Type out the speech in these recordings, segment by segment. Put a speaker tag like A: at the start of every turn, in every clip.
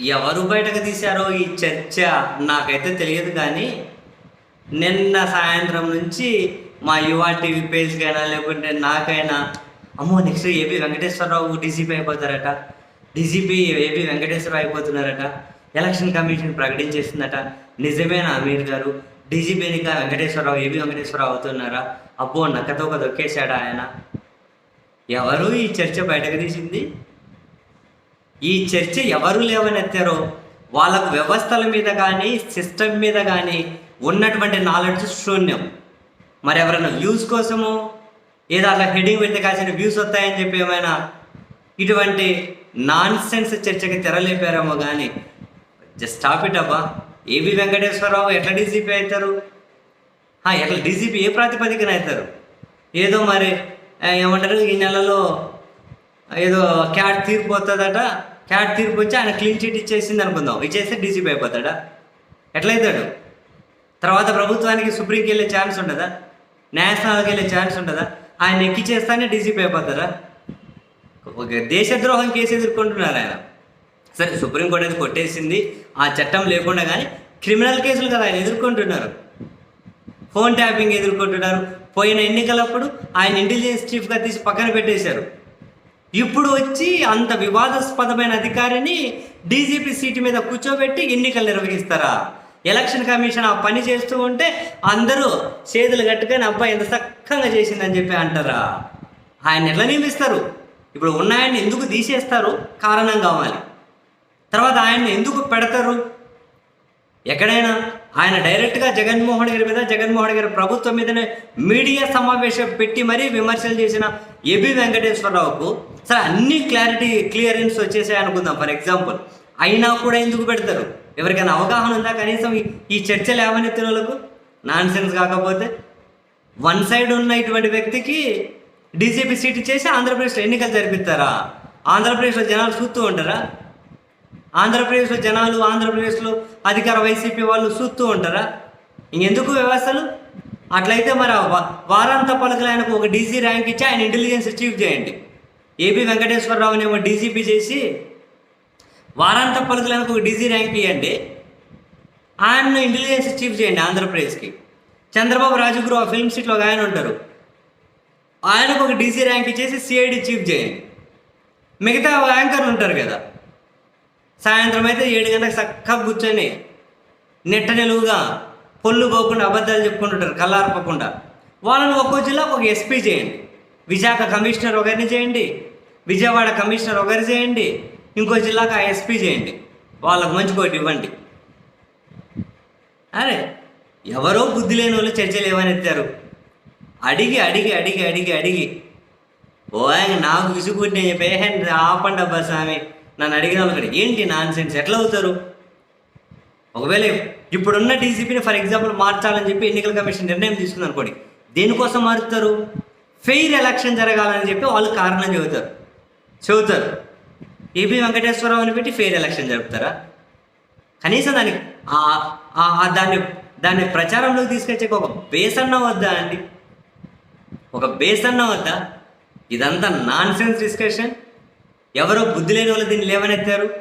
A: ఎవరు బయటకు తీశారో ఈ చర్చ నాకైతే తెలియదు కానీ నిన్న సాయంత్రం నుంచి మా యువ టీవీ పేజ్కైనా లేకుంటే నాకైనా అమ్మో నెక్స్ట్ ఏపీ వెంకటేశ్వరరావు డీజీపీ అయిపోతారట. డీజీపీ ఏపీ వెంకటేశ్వరరావు అయిపోతున్నారట. ఎలక్షన్ కమిషన్ ప్రకటించేసిందట. నిజమేనా అమీర్ గారు? డీజీపీనిగా వెంకటేశ్వరరావు ఏపీ వెంకటేశ్వరరావు అవుతున్నారా? అబ్బో నక్కతో ఒక దొక్కేశాడా ఆయన? ఎవరు ఈ చర్చ బయటకు తీసింది? ఈ చర్చ ఎవరు లేవనెత్తారో వాళ్ళకు వ్యవస్థల మీద కానీ సిస్టమ్ మీద కానీ ఉన్నటువంటి నాలెడ్జ్ శూన్యం. మరి ఎవరైనా వ్యూస్ కోసము ఏదో అట్లా హెడింగ్ పెడితే కాసిన వ్యూస్ వస్తాయని చెప్పి ఏమైనా ఇటువంటి నాన్ సెన్స్ చర్చకి తెరలేపారేమో కానీ జస్ట్ స్టాప్ ఇట్ అబ్బా. ఏబి వెంకటేశ్వరరావు ఎట్లా డీజీపీ అవుతారు ఎట్లా డీజీపీ ఏ ప్రాతిపదికన అవుతారు ఏదో మరి ఏమంటారు ఈ నెలలో ఏదో క్యాట్ తీరిపోతుందట. క్యాట్ తీర్పు వచ్చి ఆయన క్లీన్ చిట్ ఇచ్చేసింది అనుకుందాం. ఇచ్చేస్తే డీజీపీ అయిపోతాడా? ఎట్లయితాడు? తర్వాత ప్రభుత్వానికి సుప్రీంకి వెళ్ళే ఛాన్స్ ఉంటుందా న్యాయస్థానాలకు వెళ్ళే ఛాన్స్ ఉంటుందా ఆయన ఎక్కిచేస్తానే డీజీపీ అయిపోతారా? దేశద్రోహం కేసు ఎదుర్కొంటున్నారు ఆయన. సరే సుప్రీంకోర్టు అది కొట్టేసింది. ఆ చట్టం లేకుండా కానీ క్రిమినల్ కేసులు కదా ఆయన ఎదుర్కొంటున్నారు. ఫోన్ ట్యాపింగ్ ఎదుర్కొంటున్నారు. పోయిన ఎన్నికలప్పుడు ఆయన ఇంటెలిజెన్స్ చీఫ్గా తీసి పక్కన పెట్టేశారు. ఇప్పుడు వచ్చి అంత వివాదాస్పదమైన అధికారిని డీజీపీ సీటు మీద కూర్చోబెట్టి ఎన్నికలు నిర్వహిస్తారా? ఎలక్షన్ కమిషన్ ఆ పని చేస్తూ ఉంటే అందరూ చేతులు కట్టుకొని అబ్బాయి ఎంత చక్కగా చేసిందని చెప్పి అంటారా? ఆయన ఎట్లా నియమిస్తారు ఇప్పుడు ఉన్నాయని ఎందుకు తీసేస్తారు? కారణం కావాలి. తర్వాత ఆయన్ని ఎందుకు పెడతారు? ఎక్కడైనా ఆయన డైరెక్ట్గా జగన్మోహన్ గారి మీద జగన్మోహన్ గారి ప్రభుత్వం మీదనే మీడియా సమావేశం పెట్టి మరీ విమర్శలు చేసిన ఏబి వెంకటేశ్వరరావుకు సరే అన్ని క్లారిటీ క్లియరెన్స్ వచ్చేసాయి అనుకుందాం ఫర్ ఎగ్జాంపుల్ అయినా కూడా ఎందుకు పెడతారు? ఎవరికైనా అవగాహన ఉందా? కనీసం ఈ- చర్చలు లేవనెత్తిన వాళ్ళకు? నాన్ సెన్స్ కాకపోతే. వన్ సైడ్ ఉన్న ఇటువంటి వ్యక్తికి డీజీపీ సీట్ చేసి ఆంధ్రప్రదేశ్లో ఎన్నికలు జరిపిస్తారా? ఆంధ్రప్రదేశ్లో జనాలు చూస్తూ ఉంటారా? ఆంధ్రప్రదేశ్లో జనాలు ఆంధ్రప్రదేశ్లో అధికార వైసీపీ వాళ్ళు చూస్తూ ఉంటారా? ఇంకెందుకు వ్యవస్థలు? అట్లయితే మరి వారాంత పలకలు ఆయనకు ఒక డీసీ ర్యాంక్ ఇచ్చి ఆయన ఇంటెలిజెన్స్ చీఫ్ చేయండి. ఏపీ వెంకటేశ్వరరావునేమో డీజీపీ చేసి వారాంత పలుకులు ఆయనకు ఒక డీజీ ర్యాంక్ ఇవ్వండి ఆయన్ను ఇంటెలిజెన్స్ చీఫ్ చేయండి ఆంధ్రప్రదేశ్కి. చంద్రబాబు రాజగురు ఆ ఫిల్మ్ సిటీలో ఒక ఆయన ఉంటారు. ఆయనకు ఒక డీసీ ర్యాంక్ ఇచ్చేసి సిఐడి చీఫ్ చేయండి. మిగతా యాంకర్లు ఉంటారు కదా. సాయంత్రం అయితే ఏడు గంటలకు చక్కగా కూర్చొని నెట్ట నిలువుగా పొల్లు పోకుండా అబద్ధాలు చెప్పుకుంటుంటారు కళ్ళార్పకుండా. వాళ్ళని ఒక్కో జిల్లాకు ఒక ఎస్పీ చేయండి. విశాఖ కమిషనర్ ఒకరిని చేయండి. విజయవాడ కమిషనర్ ఒకరిని చేయండి. ఇంకో జిల్లాకు ఆ ఎస్పీ చేయండి. వాళ్ళకు మంచి కోటి ఇవ్వండి. అరే ఎవరో బుద్ధి లేని వాళ్ళు చర్చలు ఏమనెత్తారు? అడిగి అడిగి అడిగి అడిగి అడిగి. ఓ ఆయన నాకు విసుగుంటే చెప్పే ఆపండి అబ్బా స్వామి. నన్ను అడిగిన వాళ్ళు ఏంటి నాన్ సెన్స్ ఎట్లా అవుతారు? ఒకవేళ ఇప్పుడున్న డీసీపీని ఫర్ ఎగ్జాంపుల్ మార్చాలని చెప్పి ఎన్నికల కమిషన్ నిర్ణయం తీసుకుంది అనుకోండి దేనికోసం మారుతారు ఫెయిర్ ఎలక్షన్ జరగాలని చెప్పి వాళ్ళు కారణం చెబుతారు. చెబుతారు. ఏపీ వెంకటేశ్వరరావుని పెట్టి ఫెయిర్ ఎలక్షన్ జరుపుతారా? కనీసం దానికి దాన్ని దాన్ని ప్రచారంలోకి తీసుకొచ్చే ఒక బేస్ అన్న వద్దా అండి? ఒక బేస్ అన్న వద్దా? ఇదంతా నాన్ సెన్స్ డిస్కషన్ ఎవరో బుద్ధి లేని వాళ్ళు దీన్ని లేవనెత్తారు?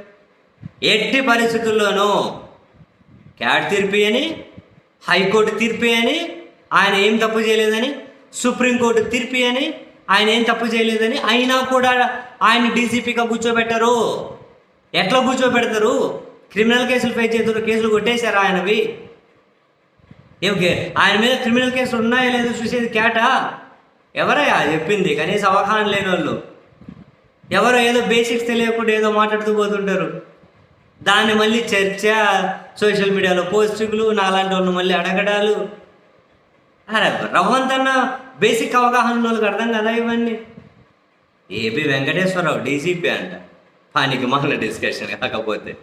A: ఎట్టి పరిస్థితుల్లోనూ క్యాట్ తీర్పు అని హైకోర్టు తీర్పు అని ఆయన ఏం తప్పు చేయలేదని సుప్రీంకోర్టు తీర్పు అని ఆయన ఏం తప్పు చేయలేదని అయినా కూడా ఆయన డీసీపీగా కూర్చోబెట్టరు. ఎట్లా కూర్చోబెడతారు? క్రిమినల్ కేసులు ఫైట్ చేస్తారు కేసులు కొట్టేశారు ఆయనవి. ఏమికే? ఆయన మీద క్రిమినల్ కేసులు ఉన్నాయో లేదో చూసేది క్యాటా? ఎవరయ్యా? చెప్పింది. కనీసం అవగాహన లేని వాళ్ళు ఎవరో ఏదో బేసిక్స్ తెలియకుండా ఏదో మాట్లాడుతూ పోతుంటారు. దాన్ని మళ్ళీ చర్చ సోషల్ మీడియాలో పోస్టింగ్లు నాలాంటి వాళ్ళు మళ్ళీ అడగడాలు. అరే రవ్వంతన్నా బేసిక్ అవగాహన వాళ్ళకి అర్థం కదా ఇవన్నీ. ఏపీ వెంకటేశ్వరరావు డీసీపీ అంట. పానికి మాల డిస్కషన్ కాకపోతే.